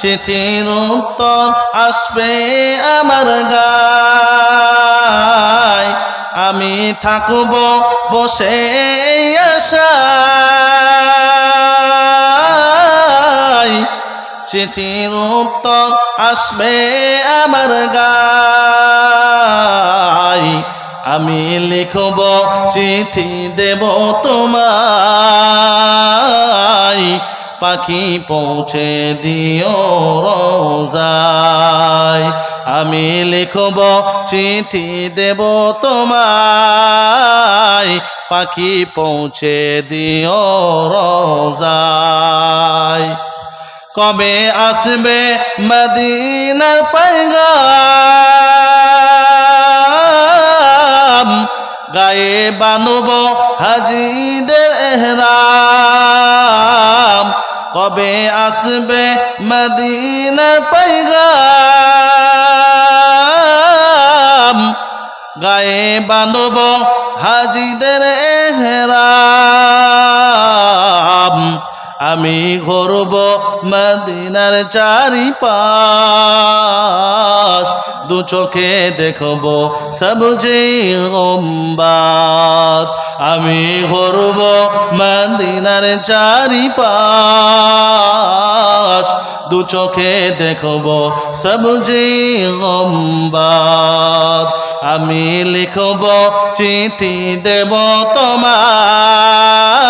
চিঠির উত্তর আসবে আমার গায়। আমি থাকব বসে আশায়। চিঠির উত্তর আসবে আমার গায়। আমি লিখব চিঠি দেব তোমায়। পাখি পৌঁছে দিও রোজায়। আমি লিখব চিঠি দেব তোমায়। পাখি পৌঁছে দিও রোজায়। কবে আসবে মদিনার পাইগাম গায়ে বানব হাজিদের এহরাম। কবে আসবে মদিনা পাইগাম গায়ে বানব হাজিদের এহরাম। আমি ঘরব মদিনার চারি পাশ দু চোখে দেখব সবজে গম্বাত আমি ঘরব মদিনার চারি পাশ দু চোখে দেখব সবজে গম্বাত আমি লিখব চিঠি দেব তোমায়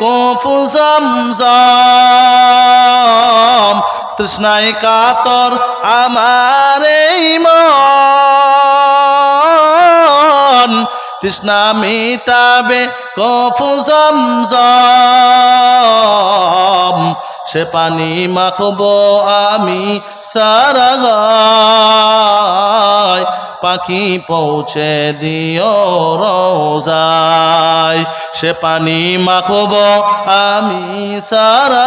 কফু জমজম তৃষ্ণায় কাতর আমার এই মন। তৃষ্ণা মিটাবে কফু জমজম, সে পানি মাখবো আমি সারা গায় পাখি পৌঁছে দিও রোজায়। সে পানি মাখব আমি সারা